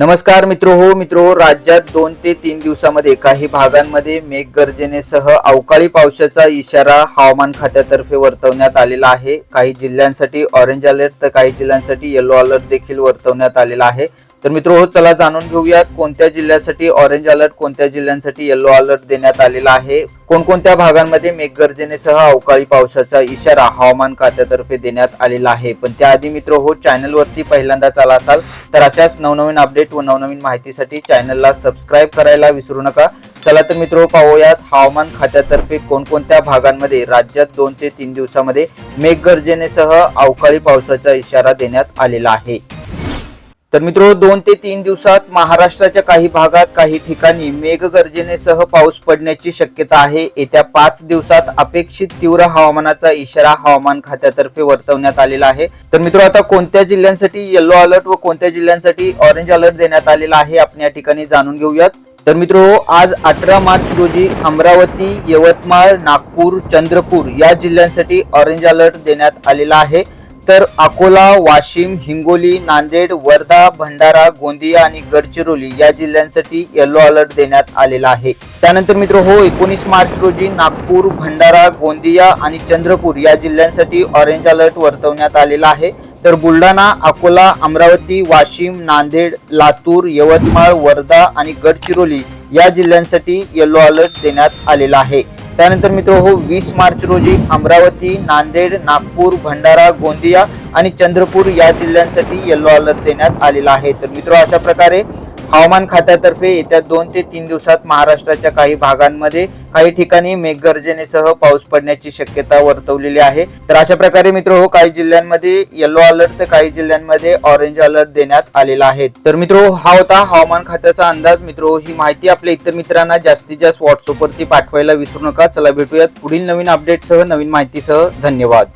नमस्कार मित्र हो मित्र हो राज्यात दोन ते तीन दिवसामध्ये काही भागांमध्ये मेघगर्जनेसह अवकाळी पावसाचा इशारा हवामान खात्यातर्फे वर्तवण्यात आलेला आहे. काही जिल्ह्यांसाठी ऑरेंज अलर्ट तर काही जिल्ह्यांसाठी येलो अलर्ट देखील वर्तवण्यात आलेला आहे. तर मित्र हो चला जाणून घेऊयात कोणत्या जिल्ह्यासाठी ऑरेंज अलर्ट कोणत्या जिल्ह्यांसाठी येलो अलर्ट देण्यात आलेला आहे. कोणकोणत्या भागांमध्ये मेघगर्जनेसह अवकाळी पावसाचा इशारा हवामान खात्यातर्फे देण्यात आलेला आहे? पण त्याआधी मित्र हो चॅनलवरती पहिल्यांदाच आला असाल तर अशाच नवनवीन अपडेट व नवनवीन माहितीसाठी चॅनलला सबस्क्राईब करायला विसरू नका. चला तर मित्र पाहूयात हवामान खात्यातर्फे कोणकोणत्या भागांमध्ये राज्यात दोन ते तीन दिवसामध्ये मेघगर्जनेसह अवकाळी पावसाचा इशारा देण्यात आलेला आहे. तर मित्र दोन ते तीन दिवसात महाराष्ट्राच्या काही भागात काही ठिकाणी मेघगर्जनेसह पाऊस पडण्याची शक्यता आहे. येत्या पाच दिवसात अपेक्षित तीव्र हवामानाचा इशारा हवामान खात्यातर्फे वर्तवण्यात आलेला आहे. तर मित्र आता कोणत्या जिल्ह्यांसाठी येलो अलर्ट व कोणत्या जिल्ह्यांसाठी ऑरेंज अलर्ट देण्यात आलेला आहे आपण या ठिकाणी जाणून घेऊयात. तर मित्र आज अठरा मार्च रोजी अमरावती यवतमाळ नागपूर चंद्रपूर या जिल्ह्यांसाठी ऑरेंज अलर्ट देण्यात आलेला आहे. तर अकोला वाशिम हिंगोली नांदेड वर्धा भंडारा गोंदिया आणि गडचिरोली या जिल्ह्यांसाठी येलो अलर्ट देण्यात आलेला आहे. त्यानंतर मित्र हो एकोणीस मार्च रोजी नागपूर भंडारा गोंदिया आणि चंद्रपूर या जिल्ह्यांसाठी ऑरेंज अलर्ट वर्तवण्यात आलेला आहे. तर बुलढाणा अकोला अमरावती वाशिम नांदेड लातूर यवतमाळ वर्धा आणि गडचिरोली या जिल्ह्यांसाठी येलो अलर्ट देण्यात आलेला आहे. त्यानंतर मित्र हो वीस मार्च रोजी अमरावती नांदेड नागपूर भंडारा गोंदिया आणि चंद्रपूर या जिल्ह्यांसाठी येलो अलर्ट देण्यात आलेला आहे. तर मित्र अशा प्रकारे हवामान खात्यातर्फे येत्या दोन ते तीन दिवसात महाराष्ट्राच्या काही भागांमध्ये काही ठिकाणी मेघगर्जनेसह पाऊस पडण्याची शक्यता वर्तवलेली आहे. तर अशा प्रकारे मित्र हो काही जिल्ह्यांमध्ये येलो अलर्ट तर काही जिल्ह्यांमध्ये ऑरेंज अलर्ट देण्यात आलेला आहे. तर मित्र हो, हा होता हवामान खात्याचा अंदाज. मित्र हो, ही माहिती आपल्या इतर मित्रांना जास्तीत जास्त व्हॉट्सअपवरती पाठवायला विसरू नका. चला भेटूयात पुढील नवीन अपडेटसह नवीन माहितीसह. धन्यवाद.